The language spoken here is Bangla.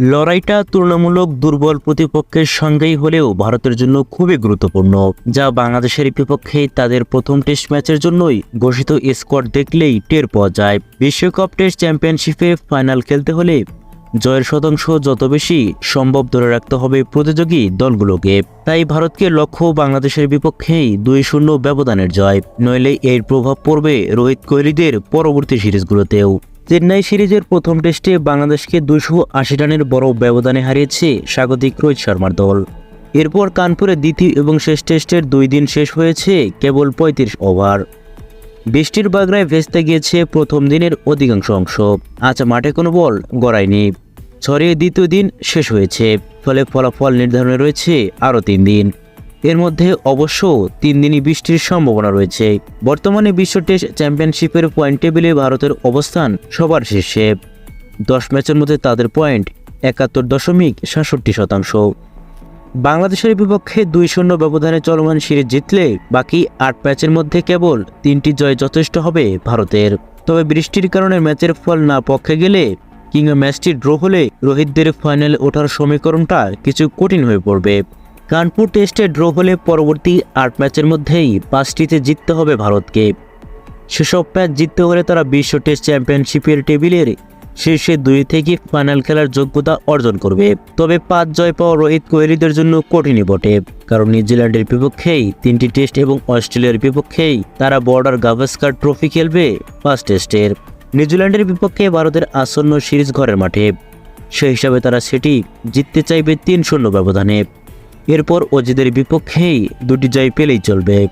লড়াইটা তুলনামূলক দুর্বল প্রতিপক্ষের সঙ্গেই হলেও ভারতের জন্য খুবই গুরুত্বপূর্ণ, যা বাংলাদেশের বিপক্ষে তাদের প্রথম টেস্ট ম্যাচের জন্যই ঘোষিত স্কোয়াড দেখলেই টের পাওয়া যায়। বিশ্বকাপ টেস্ট চ্যাম্পিয়নশিপে ফাইনাল খেলতে হলে জয়ের শতাংশ যত বেশি সম্ভব ধরে রাখতে হবে প্রতিযোগী দলগুলোকে। তাই ভারতকে লক্ষ্য বাংলাদেশের বিপক্ষেই দুই শূন্য ব্যবধানের জয়, নইলে এর প্রভাব পড়বে রোহিত কোহলিদের পরবর্তী সিরিজগুলোতেও। চেন্নাই সিরিজের প্রথম টেস্টে বাংলাদেশকে দুশো আশি রানের বড় ব্যবধানে হারিয়েছে স্বাগতিক রোহিত শর্মার দল। এরপর কানপুরে দ্বিতীয় এবং শেষ টেস্টের দুই দিন শেষ হয়েছে কেবল পঁয়ত্রিশ ওভার। বৃষ্টির বাগড়ায় ভেস্তে গিয়েছে প্রথম দিনের অধিকাংশ অংশ। আজ মাঠে কোনো বল গড়ায়নি। ছড়িয়ে দ্বিতীয় দিন শেষ হয়েছে। ফলে ফলাফল নির্ধারণে রয়েছে আরও তিন দিন। এর মধ্যে অবশ্য তিন দিনই বৃষ্টির সম্ভাবনা রয়েছে। বর্তমানে বিশ্ব টেস্ট চ্যাম্পিয়নশিপের পয়েন্ট টেবিলে ভারতের অবস্থান সবার শীর্ষে। দশ ম্যাচের মধ্যে তাদের পয়েন্ট একাত্তর দশমিক সাতষট্টি শতাংশ। বাংলাদেশের বিপক্ষে দুই শূন্য ব্যবধানে চলমান সিরিজ জিতলে বাকি আট ম্যাচের মধ্যে কেবল তিনটি জয় যথেষ্ট হবে ভারতের। তবে বৃষ্টির কারণে ম্যাচের ফল না পক্ষে গেলে কিংবা ম্যাচটি ড্র হলে রোহিতদের ফাইনালে ওঠার সমীকরণটা কিছু কঠিন হয়ে পড়বে। কানপুর টেস্টে ড্র হলে পরবর্তী আট ম্যাচের মধ্যেই পাঁচটিতে জিততে হবে ভারতকে। সেসব ম্যাচ জিততে হলে তারা বিশ্ব টেস্ট চ্যাম্পিয়নশিপের টেবিলের শীর্ষে দুই থেকে ফাইনাল খেলার যোগ্যতা অর্জন করবে। তবে পাঁচ জয় পাওয়া রোহিত কোহলিদের জন্য কঠিনই বটে, কারণ নিউজিল্যান্ডের বিপক্ষেই তিনটি টেস্ট এবং অস্ট্রেলিয়ার বিপক্ষেই তারা বর্ডার গাভাস্কার ট্রফি খেলবে ফার্স্ট টেস্টের। নিউজিল্যান্ডের বিপক্ষে ভারতের আসন্ন সিরিজ ঘরের মাঠে। সেই হিসাবে তারা সেটি জিততে চাইবে তিন শূন্য ব্যবধানে। এরপর অজিদের বিপক্ষেই দুটি জয় পেলেই চলবে।